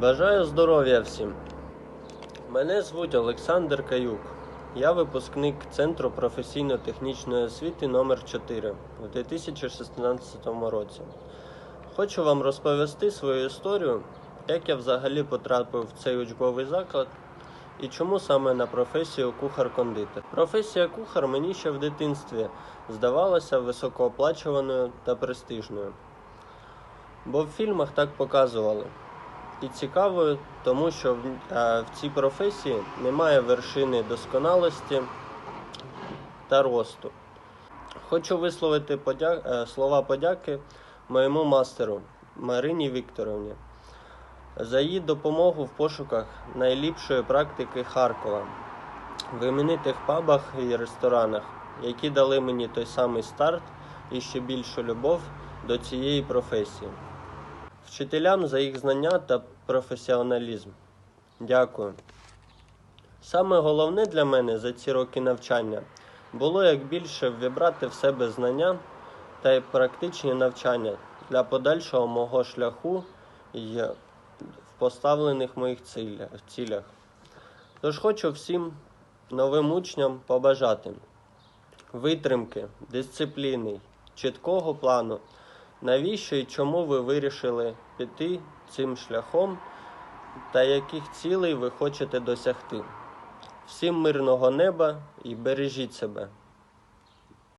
Бажаю здоров'я всім. Мене звуть Олександр Каюк. Я випускник Центру професійно-технічної освіти номер 4 у 2016 році. Хочу вам розповісти свою історію, як я взагалі потрапив в цей учбовий заклад і чому саме на професію кухар-кондитер. Професія кухар мені ще в дитинстві здавалася високооплачуваною та престижною. Бо в фільмах так показували. І цікавою, тому що в, е, в цій професії немає вершини досконалості та росту. Хочу висловити подя... е, слова подяки моєму мастеру Марині Вікторовні за її допомогу в пошуках найліпшої практики Харкова в іменитих пабах і ресторанах, які дали мені той самий старт і ще більшу любов до цієї професії. Вчителям за їх знання та професіоналізм. Дякую. Саме головне для мене за ці роки навчання було як більше ввібрати в себе знання та практичні навчання для подальшого мого шляху і в поставлених моїх цілях. Тож хочу всім новим учням побажати витримки, дисципліни, чіткого плану, навіщо і чому ви вирішили піти цим шляхом та яких цілей ви хочете досягти. Всім мирного неба і бережіть себе.